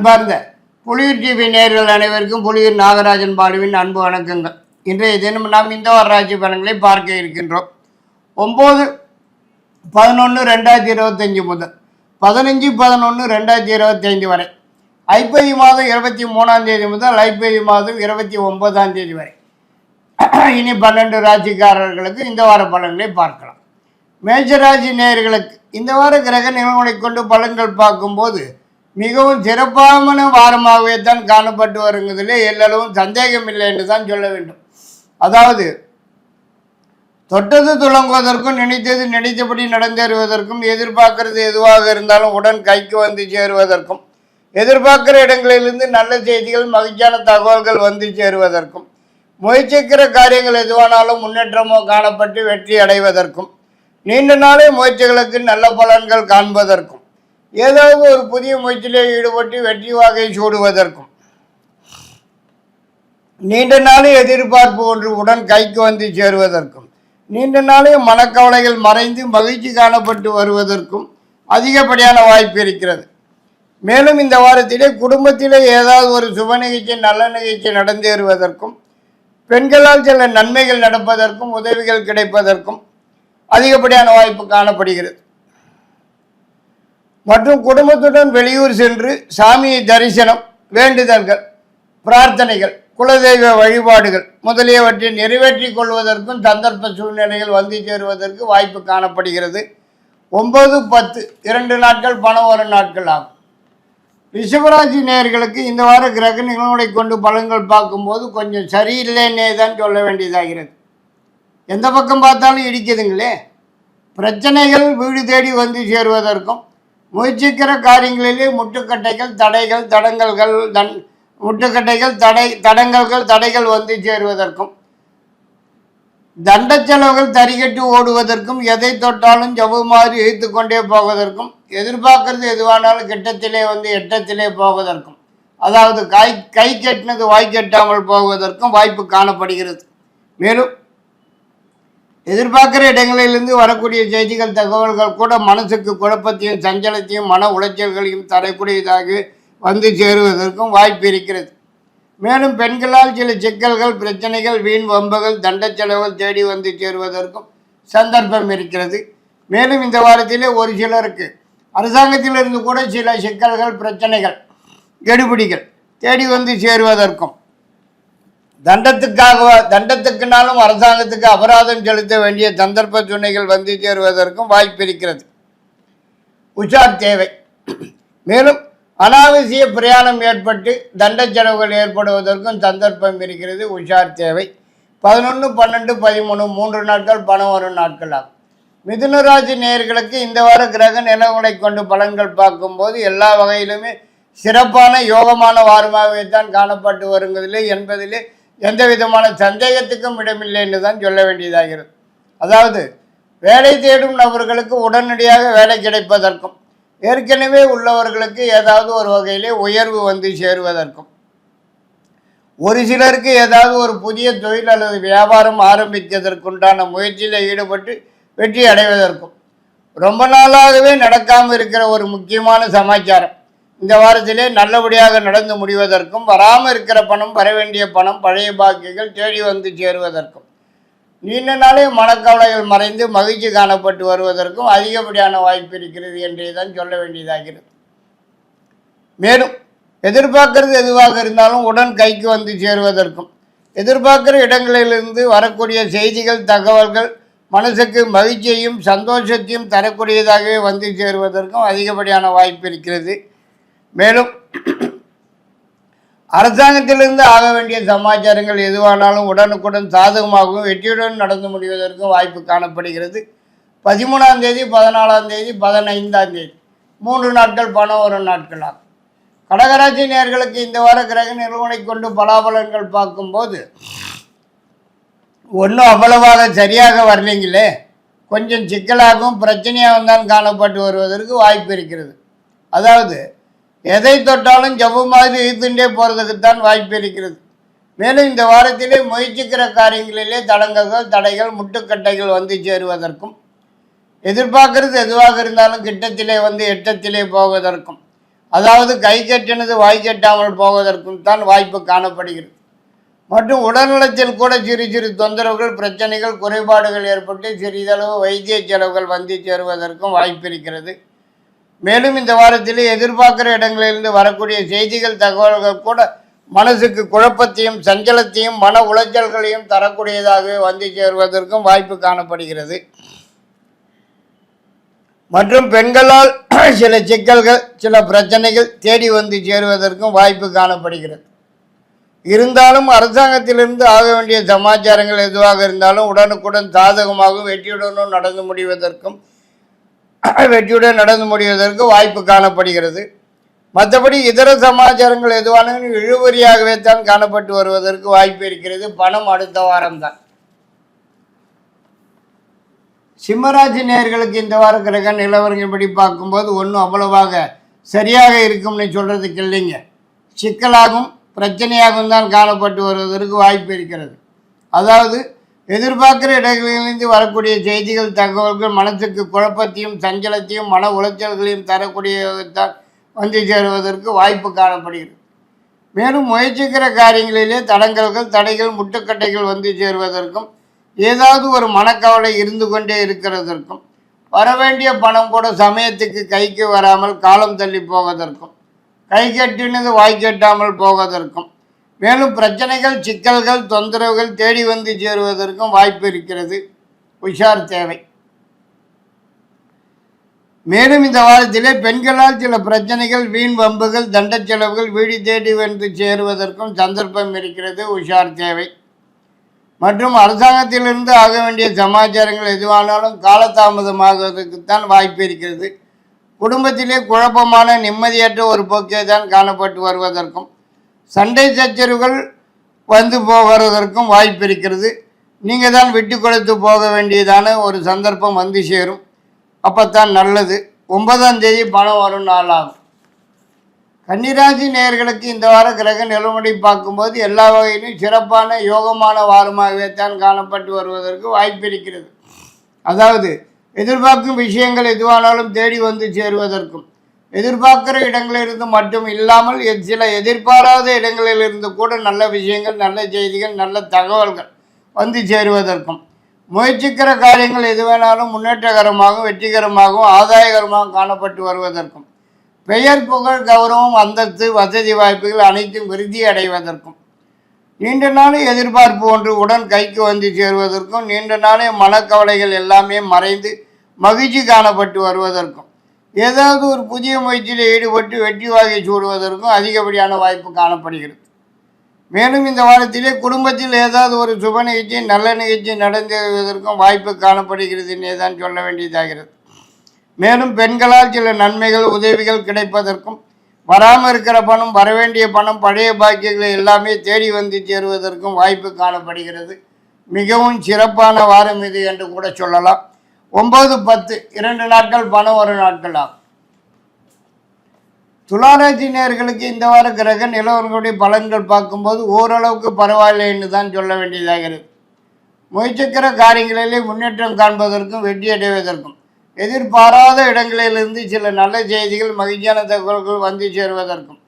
அன்பார்ந்த புலியூர் டிவி நேயர்கள் அனைவருக்கும் புலியூர் நாகராஜன் பாலுவின் அன்பு வணக்கங்கள். இன்றைய தினம் நாம் இந்த வார பலன்களை பார்க்க இருக்கின்றோம். ஒம்பது பதினொன்று ரெண்டாயிரத்தி இருபத்தஞ்சி முதல் பதினஞ்சு பதினொன்று ரெண்டாயிரத்தி இருபத்தைந்து வரை. ஐப்பதி மாதம் இருபத்தி மூணாம் தேதி முதல் ஐப்பதி மாதம் இருபத்தி ஒன்பதாம் தேதி வரை. இனி பன்னெண்டு ராசிக்காரர்களுக்கு இந்த வார பலன்களை பார்க்கலாம். மேஜராசி நேயர்களுக்கு இந்த வார கிரக நிலவுகளை கொண்டு பலன்கள் பார்க்கும்போது மிகவும் சிறப்பான வாரமாகவே தான் காணப்பட்டு வருங்கிறதுல எல்லளவும் சந்தேகம் இல்லை என்று தான் சொல்ல வேண்டும். அதாவது தொட்டது துளங்குவதற்கும் நினைத்தது நினைத்தபடி நடந்தேறுவதற்கும் எதிர்பார்க்கறது எதுவாக இருந்தாலும் உடன் கைக்கு வந்து சேருவதற்கும் எதிர்பார்க்கிற இடங்களிலிருந்து நல்ல செய்திகள் மகிழ்ச்சியான தகவல்கள் வந்து சேருவதற்கும் முயற்சிக்கிற காரியங்கள் எதுவானாலும் முன்னேற்றமோ காணப்பட்டு வெற்றி அடைவதற்கும் நீண்ட நாளே முயற்சிகளுக்கு நல்ல பலன்கள் காண்பதற்கும் ஏதாவது ஒரு புதிய முயற்சியிலே ஈடுபட்டு வெற்றி வாகை சூடுவதற்கும். நீண்ட நாளே எதிர்பார்ப்பு ஒன்று உடன் கைக்கு வந்து சேருவதற்கும். நீண்ட நாளே மனக்கவலைகள் மறைந்து மகிழ்ச்சி காணப்பட்டு வருவதற்கும் அதிகப்படியான வாய்ப்பு இருக்கிறது. மேலும் இந்த வாரத்திலே குடும்பத்திலே ஏதாவது ஒரு சுப நிகழ்ச்சி நல்ல நிகழ்ச்சி நடந்தேறுவதற்கும் பெண்களால் சில நன்மைகள் நடப்பதற்கும் உதவிகள் கிடைப்பதற்கும் அதிகப்படியான வாய்ப்பு காணப்படுகிறது. மற்றும் குடும்பத்துடன் வெளியூர் சென்று சாமியை தரிசனம் வேண்டுதல்கள் பிரார்த்தனைகள் குலதெய்வ வழிபாடுகள் முதலியவற்றை நிறைவேற்றிக் கொள்வதற்கும் சந்தர்ப்ப சூழ்நிலைகள் வந்து சேருவதற்கு வாய்ப்பு காணப்படுகிறது. ஒன்பது பத்து இரண்டு நாட்கள் பணம் வரும் நாட்கள் ஆகும். ரிஷபராசி நேர்களுக்கு இந்த வார கிரக நிகழ்வுகளை கொண்டு பலன்கள் பார்க்கும்போது கொஞ்சம் சரியில்லைன்னே தான் சொல்ல வேண்டியதாகிறது எந்த பக்கம் பார்த்தாலும் இடிக்குதுங்களே. பிரச்சனைகள் வீடு தேடி வந்து சேருவதற்கும் முயற்சிக்கிற காரியங்களிலே முட்டுக்கட்டைகள் தடைகள் தடங்கல்கள் தன் முட்டுக்கட்டைகள் தடை தடங்கல்கள் தடைகள் வந்து சேருவதற்கும் தண்ட செலவுகள் தறிகட்டு ஓடுவதற்கும் எதை தொட்டாலும் ஜவு மாதிரி இழுத்து கொண்டே போவதற்கும் எதிர்பார்க்கறது எதுவானாலும் கிட்டத்திலே வந்து எட்டத்திலே போவதற்கும் அதாவது கை கை கெட்டினது வாய் கெட்டாமல் போவதற்கும் வாய்ப்பு காணப்படுகிறது. மேலும் எதிர்பார்க்கிற இடங்களிலிருந்து வரக்கூடிய செய்திகள் தகவல்கள் கூட மனசுக்கு குழப்பத்தையும் சஞ்சலத்தையும் மன உளைச்சல்களையும் தரக்கூடியதாக வந்து சேருவதற்கும் வாய்ப்பு இருக்கிறது. மேலும் பெண்களால் சில சிக்கல்கள் பிரச்சனைகள் வீண் வம்புகள் தண்ட செலவுகள் தேடி வந்து சேருவதற்கும் சந்தர்ப்பம் இருக்கிறது. மேலும் இந்த வாரத்திலே ஒரு சிலருக்கு அரசாங்கத்திலிருந்து கூட சில சிக்கல்கள் பிரச்சனைகள் கெடுபிடிகள் தேடி வந்து சேருவதற்கும் தண்டத்துக்காக தண்டத்துக்குனாலும் அரசாங்கத்துக்கு அபராதம் செலுத்த வேண்டிய சந்தர்ப்ப துணைகள் வந்து சேருவதற்கும் வாய்ப்பு இருக்கிறது. உஷார் தேவை. மேலும் அனாவசிய பிரயாணம் ஏற்பட்டு தண்ட செலவுகள் ஏற்படுவதற்கும் சந்தர்ப்பம் இருக்கிறது உஷார் தேவை. பதினொன்று பன்னெண்டு பதிமூணு மூன்று நாட்கள் பணம் வரும் நாட்கள் ஆகும். மிதுனராசி நேயர்களுக்கு இந்த வார கிரக நிலவுகளை கொண்டு பலன்கள் பார்க்கும்போது எல்லா வகையிலுமே சிறப்பான யோகமான வாரமாகவே தான் காணப்பட்டு வருங்கிறதுலே என்பதிலே எந்த விதமான சந்தேகத்துக்கும் இடமில்லைன்னு தான் சொல்ல வேண்டியதாகிறது. அதாவது வேலை தேடும் நபர்களுக்கு உடனடியாக வேலை கிடைப்பதற்கும் ஏற்கனவே உள்ளவர்களுக்கு ஏதாவது ஒரு வகையிலே உயர்வு வந்து சேருவதற்கும் ஒரு சிலருக்கு ஏதாவது ஒரு புதிய தொழில் அல்லது வியாபாரம் ஆரம்பிப்பதற்குண்டான முயற்சியில் ஈடுபட்டு வெற்றி அடைவதற்கும் ரொம்ப நாளாகவே நடக்காமல் இருக்கிற ஒரு முக்கியமான சமாச்சாரம். இந்த வாரத்திலே நல்லபடியாக நடந்து முடிவதற்கும் வராமல் இருக்கிற பணம் வர வேண்டிய பணம் பழைய பாக்கியங்கள் தேடி வந்து சேருவதற்கும் நீண்ட நாளே மனக்கவலைகள் மறைந்து மகிழ்ச்சி காணப்பட்டு வருவதற்கும் அதிகப்படியான வாய்ப்பு இருக்கிறது என்றே தான் சொல்ல வேண்டியதாகிறது. மேலும் எதிர்பார்க்கறது எதுவாக இருந்தாலும் உடன் கைக்கு வந்து சேருவதற்கும் எதிர்பார்க்கிற இடங்களிலிருந்து வரக்கூடிய செய்திகள் தகவல்கள் மனசுக்கு மகிழ்ச்சியையும் சந்தோஷத்தையும் தரக்கூடியதாகவே வந்து சேருவதற்கும் அதிகப்படியான வாய்ப்பு இருக்கிறது. மேலும் அரசாங்கத்திலிருந்து ஆக வேண்டிய சமாச்சாரங்கள் எதுவானாலும் உடனுக்குடன் சாதகமாகவும் வெற்றியுடன் நடந்து முடிவதற்கும் வாய்ப்பு காணப்படுகிறது. பதிமூணாம் தேதி பதினாலாம் தேதி பதினைந்தாம் தேதி. மூன்று நாட்கள் பணம் வரும் நாட்களாகும். கடகராசி நேர்களுக்கு இந்த வார கிரக நிறுவனை கொண்டு பலாபலன்கள் பார்க்கும்போது ஒன்றும் அவ்வளவாக சரியாக வரலைங்களே. கொஞ்சம் சிக்கலாகவும் பிரச்சனையாகவும் தான் காணப்பட்டு வருவதற்கு வாய்ப்பு இருக்கிறது. அதாவது எதை தொட்டாலும் ஜவ்வு மாதிரி இழுத்துட்டே போகிறதுக்கு தான் வாய்ப்பு இருக்கிறது. மேலும் இந்த வாரத்திலே முயற்சிக்கிற காரியங்களிலே தடங்கல்கள் தடைகள் முட்டுக்கட்டைகள் வந்து சேருவதற்கும் எதிர்பார்க்கறது எதுவாக இருந்தாலும் கிட்டத்திலே வந்து எட்டத்திலே போவதற்கும் அதாவது கை கட்டினது வாய் கட்டாமல் போவதற்கும் தான் வாய்ப்பு காணப்படுகிறது. மற்றும் உடல்நலத்தில் கூட சிறு சிறு தொந்தரவுகள் பிரச்சனைகள் குறைபாடுகள் ஏற்பட்டு சிறிதளவு வைத்திய செலவுகள் வந்து சேருவதற்கும் வாய்ப்பு இருக்கிறது. மேலும் இந்த வாரத்தில் எதிர்பார்க்கிற இடங்களிலிருந்து வரக்கூடிய செய்திகள் தகவல்கள் கூட மனசுக்கு குழப்பத்தையும் சஞ்சலத்தையும் மன உளைச்சல்களையும் தரக்கூடியதாக வந்து சேருவதற்கும் வாய்ப்பு காணப்படுகிறது. மற்றும் பெண்களால் சில சிக்கல்கள் சில பிரச்சனைகள் தேடி வந்து சேருவதற்கும் வாய்ப்பு காணப்படுகிறது. இருந்தாலும் அரசாங்கத்திலிருந்து ஆக வேண்டிய சமாச்சாரங்கள் எதுவாக இருந்தாலும் உடனுக்குடன் சாதகமாகவும் வெற்றியுடனும் நடந்து முடிவதற்கும் வெற்றியுடன் நடந்து முடிவதற்கு வாய்ப்பு காணப்படுகிறது. மற்றபடி இதர சமாச்சாரங்கள் எதுவானாலும் இழுபறியாகவே தான் காணப்பட்டு வருவதற்கு வாய்ப்பு இருக்கிறது. பணம் அடுத்த வாரம்தான். சிம்மராசி நேர்களுக்கு இந்த வார கிரக நிலவரங்கள்படி பார்க்கும்போது ஒன்றும் அவ்வளவாக சரியாக இருக்கும்னு சொல்கிறதுக்கு இல்லைங்க. சிக்கலாகவும் பிரச்சனையாகவும் தான் காணப்பட்டு வருவதற்கு வாய்ப்பு இருக்கிறது. அதாவது எதிர்பார்க்கிற இடங்களிலிருந்து வரக்கூடிய செய்திகள் தகவல்கள் மனசுக்கு குழப்பத்தையும் சஞ்சலத்தையும் மன உளைச்சல்களையும் தரக்கூடியதான் வந்து சேருவதற்கு வாய்ப்பு காணப்படுகிறது. மேலும் முயற்சிக்கிற காரியங்களிலே தடங்கல்கள் தடைகள் முட்டுக்கட்டைகள் வந்து சேருவதற்கும் ஏதாவது ஒரு மனக்கவலை இருந்து கொண்டே இருக்கிறதற்கும் வரவேண்டிய பணம் கூட சமயத்துக்கு கைக்கு வராமல் காலம் தள்ளி போவதற்கும் கை கட்டினது வாய் கட்டாமல் போவதற்கும் மேலும் பிரச்சனைகள் சிக்கல்கள் தொந்தரவுகள் தேடி வந்து சேருவதற்கும் வாய்ப்பு இருக்கிறது. உஷார் தேவை. மேலும் இந்த வாரத்திலே பெண்களால் சில பிரச்சனைகள் வீண் வம்புகள் தண்ட செலவுகள் வீடு தேடி வந்து சேருவதற்கும் சந்தர்ப்பம் இருக்கிறது. உஷார் தேவை. மற்றும் அரசாங்கத்திலிருந்து ஆக வேண்டிய சமாச்சாரங்கள் எதுவானாலும் காலதாமதமாகுவதற்குத்தான் வாய்ப்பு இருக்கிறது. குடும்பத்திலே குழப்பமான நிம்மதியற்ற ஒரு போக்கே தான் காணப்பட்டு வருவதற்கும் சண்டை சச்சரவுகள் வந்து போகிறதற்கும் வாய்ப்பு இருக்கிறது. நீங்கள் தான் விட்டு கொடுத்து போக வேண்டியதான ஒரு சந்தர்ப்பம் வந்து சேரும். அப்போத்தான் நல்லது. ஒன்பதாம் தேதி பணம் வரும் நாளாகும். கன்னிராசி நேயர்களுக்கு இந்த வார கிரக நிலவடி பார்க்கும்போது எல்லா வகையிலும் சிறப்பான யோகமான வாரமாகவே தான் காணப்பட்டு வருவதற்கு வாய்ப்பு இருக்கிறது. அதாவது எதிர்பார்க்கும் விஷயங்கள் எதுவானாலும் தேடி வந்து சேருவதற்கும். எதிர்பார்க்கிற இடங்களிலிருந்து மட்டும் இல்லாமல் சில எதிர்பாராத இடங்களிலிருந்து கூட நல்ல விஷயங்கள் நல்ல செய்திகள் நல்ல தகவல்கள் வந்து சேருவதற்கும். முயற்சிக்கிற காரியங்கள் எது வேணாலும் முன்னேற்றகரமாகவும் வெற்றிகரமாகவும் ஆதாயகரமாகவும் காணப்பட்டு வருவதற்கும். பெயர் புகழ் கௌரவம் அந்தஸ்து வசதி வாய்ப்புகள் அனைத்தும் விருத்தி அடைவதற்கும். நீண்ட நாளே எதிர்பார்ப்பு ஒன்று உடன் கைக்கு வந்து சேருவதற்கும் நீண்ட நாளே மனக்கவலைகள் எல்லாமே மறைந்து மகிழ்ச்சி காணப்பட்டு வருவதற்கும். ஏதாவது ஒரு புதிய முயற்சியில் ஈடுபட்டு வெற்றி வாகை சூடுவதற்கும் அதிகப்படியான வாய்ப்பு காணப்படுகிறது. மேலும் இந்த வாரத்திலே குடும்பத்தில் ஏதாவது ஒரு சுப நிகழ்ச்சி நல்ல நிகழ்ச்சி நடந்தேறுவதற்கும் வாய்ப்பு காணப்படுகிறது தான் சொல்ல வேண்டியதாகிறது. மேலும் பெண்களால் சில நன்மைகள் உதவிகள் கிடைப்பதற்கும் வராமல் இருக்கிற பணம் வரவேண்டிய பணம் பழைய பாக்கியங்களை எல்லாமே தேடி வந்து சேருவதற்கும் வாய்ப்பு காணப்படுகிறது. மிகவும் சிறப்பான வாரம் இது என்று கூட சொல்லலாம். ஒன்பது பத்து இரண்டு நாட்கள் பணம் ஒரு நாட்கள் ஆகும் துளாராசி நேர்களுக்கு இந்த வார கிரக நிலவரங்களுடைய பலன்கள் பார்க்கும்போது ஓரளவுக்கு பரவாயில்லைன்னு தான் சொல்ல வேண்டியதாகிறது முயற்சிக்கிற காரியங்களிலே முன்னேற்றம் காண்பதற்கும் வெற்றி அடைவதற்கும் எதிர்பாராத இடங்களிலிருந்து சில நல்ல செய்திகள் மகிழ்ச்சியான தகவல்கள் வந்து சேருவதற்கும்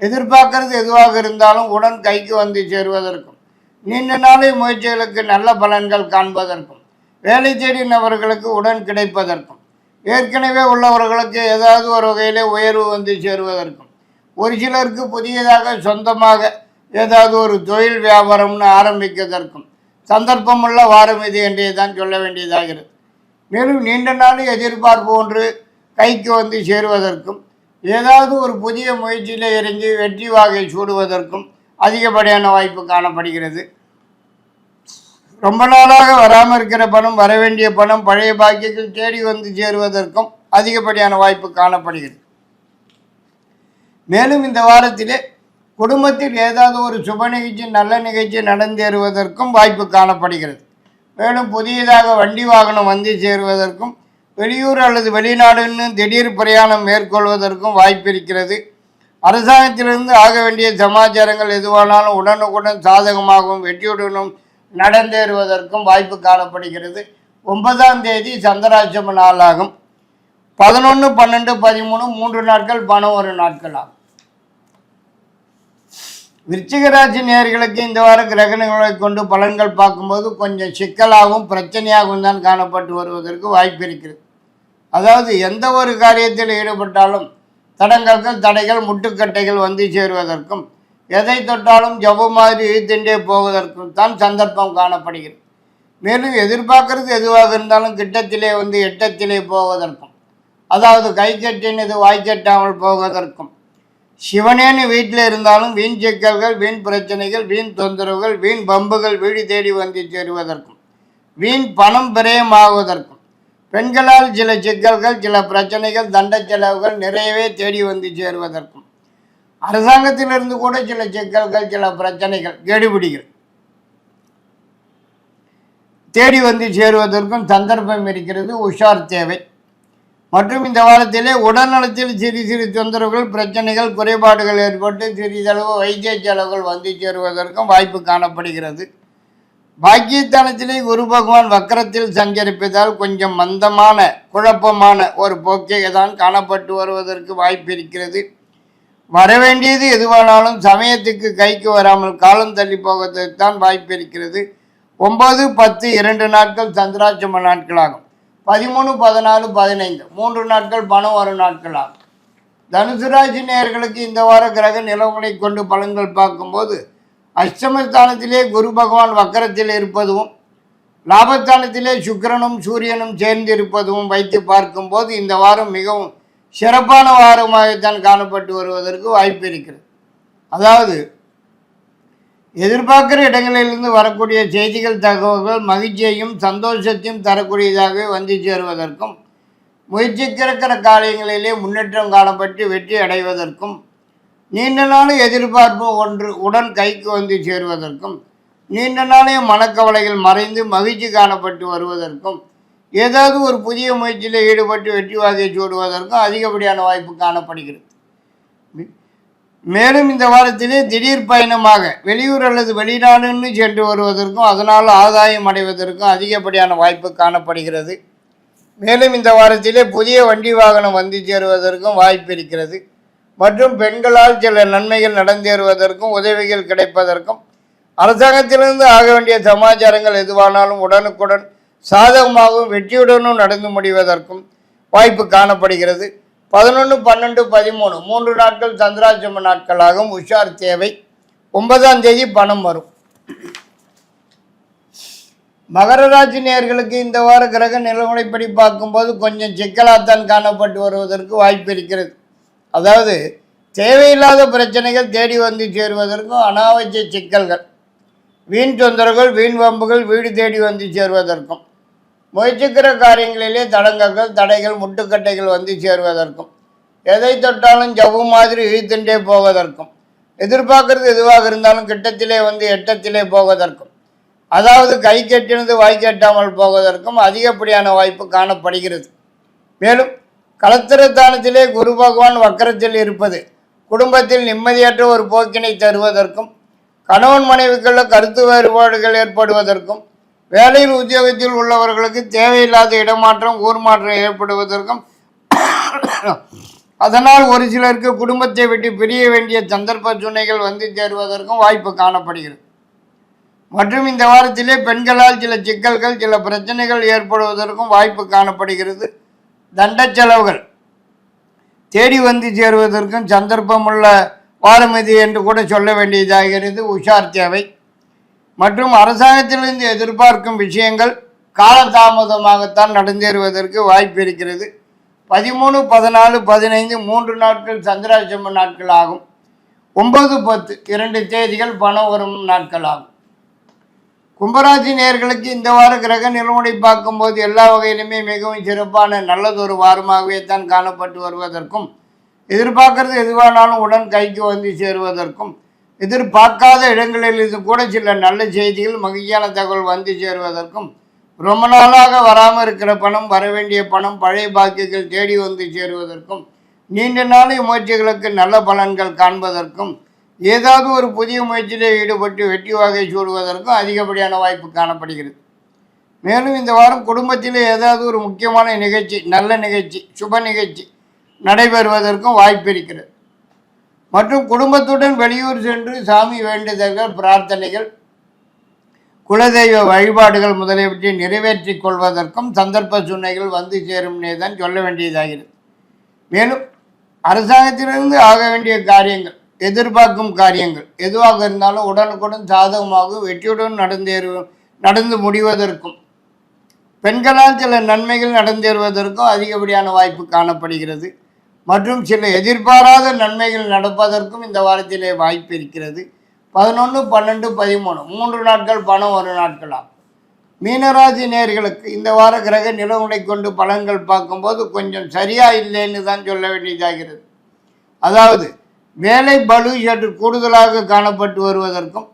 எதிர்பார்க்கறது எதுவாக இருந்தாலும் உடன் கைக்கு வந்து சேருவதற்கும் நீண்ட நாளை முயற்சிகளுக்கு நல்ல பலன்கள் காண்பதற்கும் வேலை தேடி நபர்களுக்கு உடன் கிடைப்பதற்கும் ஏற்கனவே உள்ளவர்களுக்கு ஏதாவது ஒரு வகையிலே உயர்வு வந்து சேருவதற்கும் ஒரு சிலருக்கு புதியதாக சொந்தமாக ஏதாவது ஒரு தொழில் வியாபாரம்னு ஆரம்பிப்பதற்கும் சந்தர்ப்பமுள்ள வாரம் இது என்றே தான் சொல்ல வேண்டியதாகிறது. மேலும் நீண்ட நாள் எதிர்பார்ப்பு ஒன்று கைக்கு வந்து சேருவதற்கும் ஏதாவது ஒரு புதிய முயற்சியில் இறங்கி வெற்றி வாகை சூடுவதற்கும் அதிகப்படியான வாய்ப்பு காணப்படுகிறது. ரொம்ப நாளாக வராமல் இருக்கிற பணம் வர வேண்டிய பணம் பழைய பாக்கியத்தில் தேடி வந்து சேருவதற்கும் அதிகப்படியான வாய்ப்பு காணப்படுகிறது. மேலும் இந்த வாரத்திலே குடும்பத்தில் ஏதாவது ஒரு சுப நிகழ்ச்சி நல்ல நிகழ்ச்சி நடந்தேறுவதற்கும் வாய்ப்பு காணப்படுகிறது. மேலும் புதியதாக வண்டி வாகனம் வந்து சேருவதற்கும் வெளியூர் அல்லது வெளிநாடுன்னு திடீர் பிரயாணம் மேற்கொள்வதற்கும் வாய்ப்பு இருக்கிறது. அரசாங்கத்திலிருந்து ஆக வேண்டிய சமாச்சாரங்கள் எதுவானாலும் உடனுக்குடன் சாதகமாகவும் வெற்றியுடனும் நடந்தேறுவதற்கும் வாய்ப்பு காணப்படுகிறது. ஒன்பதாம் தேதி சந்திராட்சம நாளாகும். பதினொன்று பன்னெண்டு பதிமூணு மூன்று நாட்கள் பணம் ஒரு நாட்கள் ஆகும் விருச்சிகராசி நேர்களுக்கு இந்த வார கிரகணங்களை கொண்டு பலன்கள் பார்க்கும்போது கொஞ்சம் சிக்கலாகவும் பிரச்சனையாகவும் தான் காணப்பட்டு வருவதற்கு வாய்ப்பு இருக்கிறது. அதாவது எந்த ஒரு காரியத்தில் ஈடுபட்டாலும் தடங்கல்கள் தடைகள் முட்டுக்கட்டைகள் வந்து சேருவதற்கும் எதை தொட்டாலும் ஜவ்வு மாதிரி இழுத்துண்டே போவதற்கும் தான் சந்தர்ப்பம் காணப்படுகிறது. மேலும் எதிர்பார்க்கறது எதுவாக இருந்தாலும் கிட்டத்திலே வந்து எட்டத்திலே போவதற்கும் அதாவது கை கட்டினது வாய் கட்டாமல் போவதற்கும். சிவனேன்னு வீட்டில் இருந்தாலும் வீண் சிக்கல்கள் வீண் பிரச்சனைகள் வீண் தொந்தரவுகள் வீண் பம்புகள் வீடு தேடி வந்து சேருவதற்கும் வீண் பணம் பிரயமாகுவதற்கும் பெண்களால் சில சிக்கல்கள் சில பிரச்சனைகள் தண்ட செலவுகள் நிறையவே தேடி வந்து சேருவதற்கும். அரசாங்கத்திலிருந்து கூட சில சிக்கல்கள் சில பிரச்சனைகள் கெடுபிடிகள். தேடி வந்து சேருவதற்கும் சந்தர்ப்பம் இருக்கிறது உஷார் தேவை. மற்றும் இந்த வாரத்திலே உடல்நலத்தில் சிறு சிறு தொந்தரவுகள் பிரச்சனைகள் குறைபாடுகள் ஏற்பட்டு சிறிதளவு வைத்திய செலவுகள் வந்து சேருவதற்கும் வாய்ப்பு காணப்படுகிறது. பாக்கியஸ்தானத்திலே குரு பகவான் வக்கரத்தில் சஞ்சரிப்பதால் கொஞ்சம் மந்தமான குழப்பமான ஒரு போக்கை தான் காணப்பட்டு வருவதற்கு வாய்ப்பு இருக்கிறது. வரவேண்டியது எதுவானாலும் சமயத்துக்கு கைக்கு வராமல் காலம் தள்ளி போவதற்குத்தான் வாய்ப்பு இருக்கிறது. ஒன்பது பத்து இரண்டு நாட்கள் சந்திராட்சம நாட்களாகும். பதிமூணு பதினாலு பதினைந்து. மூன்று நாட்கள் பணம் வரும் நாட்கள் ஆகும். தனுசு ராசி நேயர்களுக்கு இந்த வார கிரக நிலவுகளை கொண்டு பலன்கள் பார்க்கும்போது அஷ்டமஸ்தானத்திலே குரு பகவான் வக்கரத்தில் இருப்பதும் லாபஸ்தானத்திலே சுக்கிரனும் சூரியனும் சேர்ந்து இருப்பதும் வைத்து பார்க்கும்போது இந்த வாரம் மிகவும் சிறப்பான வாரமாகத்தான் காணப்பட்டு வருவதற்கு வாய்ப்பு இருக்கிறது. அதாவது எதிர்பார்க்கிற இடங்களிலிருந்து வரக்கூடிய செய்திகள் தகவல்கள் மகிழ்ச்சியையும் சந்தோஷத்தையும் தரக்கூடியதாகவே வந்து சேருவதற்கும் முயற்சிக்கிற காரியங்களிலே முன்னேற்றம் காணப்பட்டு வெற்றி அடைவதற்கும் நீண்ட நாள் எதிர்பார்ப்பு ஒன்று உடன் கைக்கு வந்து சேருவதற்கும் நீண்ட நாளைய மனக்கவலைகள் மறைந்து மகிழ்ச்சி காணப்பட்டு வருவதற்கும் ஏதாவது ஒரு புதிய முயற்சியில் ஈடுபட்டு வெற்றி வாகை சூடுவதற்கும் அதிகப்படியான வாய்ப்பு காணப்படுகிறது. மேலும் இந்த வாரத்திலே திடீர் பயணமாக வெளியூர் அல்லது வெளிநாடுன்னு சென்று வருவதற்கும் அதனால் ஆதாயம் அடைவதற்கும் அதிகப்படியான வாய்ப்பு காணப்படுகிறது. மேலும் இந்த வாரத்திலே புதிய வண்டி வாகனம் வந்து சேருவதற்கும் வாய்ப்பு இருக்கிறது. மற்றும் பெண்களால் சில நன்மைகள் நடந்தேறுவதற்கும் உதவிகள் கிடைப்பதற்கும் அரசாங்கத்திலிருந்து ஆக வேண்டிய சமாச்சாரங்கள் எதுவானாலும் உடனுக்குடன் சாதகமாகவும் வெற்றியுடனும் நடந்து முடிவதற்கும் வாய்ப்பு காணப்படுகிறது. பதினொன்று பன்னெண்டு பதிமூணு மூன்று நாட்கள் சந்திராசிரம நாட்களாகும் உஷார் தேவை. ஒன்பதாம் தேதி பணம் வரும். மகர ராசி நேர்களுக்கு இந்த வார கிரக நிலவரைப்படி பார்க்கும்போது கொஞ்சம் சிக்கலாத்தான் காணப்பட்டு வருவதற்கு வாய்ப்பு இருக்கிறது. அதாவது தேவையில்லாத பிரச்சனைகள் தேடி வந்து சேருவதற்கும் அனாவசிய சிக்கல்கள். வீண் தொந்தரவுகள் வீண் வம்புகள் வீடு தேடி வந்து சேருவதற்கும். முயற்சிக்கிற காரியங்களிலே தடங்கங்கள் தடைகள் முட்டுக்கட்டைகள் வந்து சேருவதற்கும் எதை தொட்டாலும் ஜவ்வு மாதிரி இழுத்துண்டே போவதற்கும் எதிர்பார்க்கறது எதுவாக இருந்தாலும் கிட்டத்திலே வந்து எட்டத்திலே போவதற்கும் அதாவது கை கட்டினது வாய் கட்டாமல் போவதற்கும் அதிகப்படியான வாய்ப்பு காணப்படுகிறது. மேலும் கலத்திரத்தானத்திலே குரு பகவான் வக்கரத்தில் இருப்பது குடும்பத்தில் நிம்மதியற்ற ஒரு போக்கினை தருவதற்கும் கணவன் மனைவிக்குள்ள கருத்து வேறுபாடுகள் ஏற்படுவதற்கும் வேலையில் உத்தியோகத்தில் உள்ளவர்களுக்கு தேவையில்லாத இடமாற்றம் ஊர் மாற்றம் ஏற்படுவதற்கும் அதனால் ஒரு சிலருக்கு குடும்பத்தை விட்டு பிரிய வேண்டிய சந்தர்ப்ப சுனைகள் வந்து சேருவதற்கும் வாய்ப்பு காணப்படுகிறது. மற்றும் இந்த வாரத்திலே பெண்களால் சில சிக்கல்கள் சில பிரச்சனைகள் ஏற்படுவதற்கும் வாய்ப்பு காணப்படுகிறது. தண்ட செலவுகள் தேடி வந்து சேருவதற்கும் சந்தர்ப்பமுள்ள வாரம் இது என்று கூட சொல்ல வேண்டியதாகிறது. உஷார் தேவை. மற்றும் அரசாங்கத்திலிருந்து எதிர்பார்க்கும் விஷயங்கள் காலதாமதமாகத்தான் நடந்தேறுவதற்கு வாய்ப்பு இருக்கிறது. பதிமூணு பதினாலு பதினைந்து மூன்று நாட்கள் சந்திராசிரம நாட்கள் ஆகும். ஒன்பது பத்து இரண்டு தேதிகள் பணம் வரும் நாட்கள் ஆகும். கும்பராசி நேர்களுக்கு இந்த வார கிரக நிலமுறை பார்க்கும்போது எல்லா வகையிலுமே மிகவும் சிறப்பான நல்லதொரு வாரமாகவே தான் காணப்பட்டு வருவதற்கும் எதிர்பார்க்கறது எதுவானாலும் உடன் கைக்கு வந்து சேருவதற்கும் எதிர்பார்க்காத இடங்களில் இது கூட சில நல்ல செய்திகள் மகிழ்ச்சியான தகவல் வந்து சேருவதற்கும் ரொம்ப நாளாக வராமல் இருக்கிற பணம் வர வேண்டிய பணம் பழைய பாக்கியங்கள் தேடி வந்து சேருவதற்கும் நீண்ட நாளை முயற்சிகளுக்கு நல்ல பலன்கள் காண்பதற்கும் ஏதாவது ஒரு புதிய முயற்சியில் ஈடுபட்டு வெற்றி வகை சூடுவதற்கும் அதிகப்படியான வாய்ப்பு காணப்படுகிறது. மேலும் இந்த வாரம் குடும்பத்தில் ஏதாவது ஒரு முக்கியமான நிகழ்ச்சி நல்ல நிகழ்ச்சி சுப நிகழ்ச்சி நடைபெறுவதற்கும் வாய்ப்பு இருக்கிறது. மற்றும் குடும்பத்துடன் வெளியூர் சென்று சாமி வேண்டுதல்கள் பிரார்த்தனைகள் குலதெய்வ வழிபாடுகள் முதலியவற்றை நிறைவேற்றிக் கொள்வதற்கும் சந்தர்ப்ப சூழ்நிலைகள் வந்து சேரும்னே தான் சொல்ல வேண்டியதாகிறது. மேலும் அரசாங்கத்திலிருந்து ஆக வேண்டிய காரியங்கள் எதிர்பார்க்கும் காரியங்கள் எதுவாக இருந்தாலும் உடனுக்குடன் சாதகமாக வெற்றியுடன் நடந்தேறு நடந்து முடிவதற்கும் பெண்களால் சில நன்மைகள் நடந்தேறுவதற்கும் அதிகப்படியான வாய்ப்பு காணப்படுகிறது. மற்றும் சில எதிர்பாராத நன்மைகள் நடப்பதற்கும் இந்த வாரத்திலே வாய்ப்பு இருக்கிறது. பதினொன்று பன்னெண்டு பதிமூணு. மூன்று நாட்கள் பணம் ஒரு நாட்களாம். மீனராசி நேர்களுக்கு இந்த வார கிரக நிலவுகளை கொண்டு பலன்கள் பார்க்கும்போது கொஞ்சம் சரியா இல்லைன்னு தான் சொல்ல வேண்டியதாகிறது. அதாவது வேலை பளு சற்று கூடுதலாக காணப்பட்டு வருவதற்கும்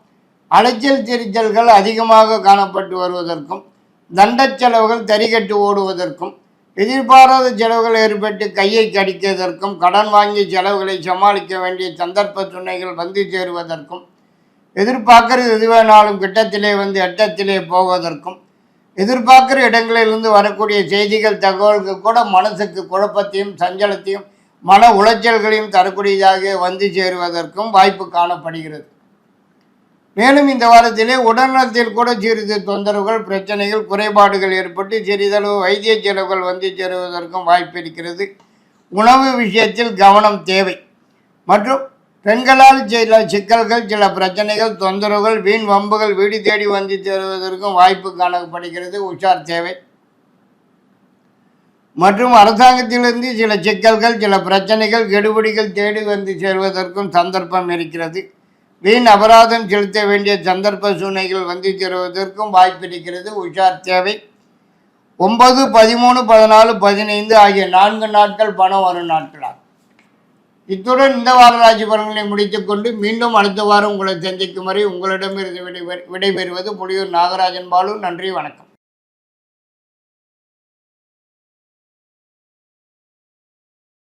அலைச்சல் திரிச்சல்கள் அதிகமாக காணப்பட்டு வருவதற்கும் தண்டச் செலவுகள் தறிகட்டு ஓடுவதற்கும் எதிர்பாராத செலவுகள் ஏற்பட்டு கையை கடிக்கதற்கும் கடன் வாங்கி செலவுகளை சமாளிக்க வேண்டிய சந்தர்ப்ப துணைகள் வந்து சேருவதற்கும் எதிர்பார்க்கறது எது வேணாலும் கிட்டத்திலே வந்து எட்டத்திலே போவதற்கும் எதிர்பார்க்குற இடங்களிலிருந்து வரக்கூடிய செய்திகள் தகவல்கள் கூட மனசுக்கு குழப்பத்தையும் சஞ்சலத்தையும் மன உளைச்சல்களையும் தரக்கூடியதாக வந்து சேருவதற்கும் வாய்ப்பு காணப்படுகிறது. மேலும் இந்த வாரத்திலே உடல்நலத்தில் கூட சிறிது தொந்தரவுகள் பிரச்சனைகள் குறைபாடுகள் ஏற்பட்டு சிறிதளவு வைத்திய செலவுகள் வந்து சேருவதற்கும் வாய்ப்பு இருக்கிறது. உணவு விஷயத்தில் கவனம் தேவை. மற்றும் பெண்களால் சில சிக்கல்கள் சில பிரச்சனைகள் தொந்தரவுகள் வீண் வம்புகள் வீடு தேடி வந்து சேருவதற்கும் வாய்ப்பு காணப்படுகிறது. உஷார் தேவை. மற்றும் அரசாங்கத்திலிருந்து சில சிக்கல்கள் சில பிரச்சனைகள் கெடுபிடிகள் தேடி வந்து சேருவதற்கும் சந்தர்ப்பம் இருக்கிறது. வீண் அபராதம் செலுத்த வேண்டிய சந்தர்ப்ப சூழ்நிலைகள் வந்து சேருவதற்கும் வாய்ப்பிருக்கிறது உஷார் தேவை ஒன்பது பதிமூணு பதினாலு பதினைந்து ஆகிய நான்கு நாட்கள் பணம் வரும் நாட்களாகும். இத்துடன் இந்த வார ராசி பலன்களை முடித்துக்கொண்டு மீண்டும் அடுத்த வாரம் உங்களை சந்திக்கும் வரை உங்களிடமிருந்து விடை விடைபெறுவது முடியூர் நாகராஜன் பாலு. நன்றி வணக்கம்.